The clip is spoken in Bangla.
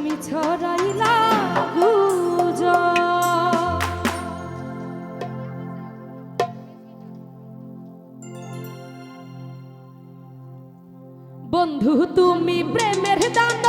তুমি ছড়াইলা গুজ বন্ধু তুমি প্রেমের দান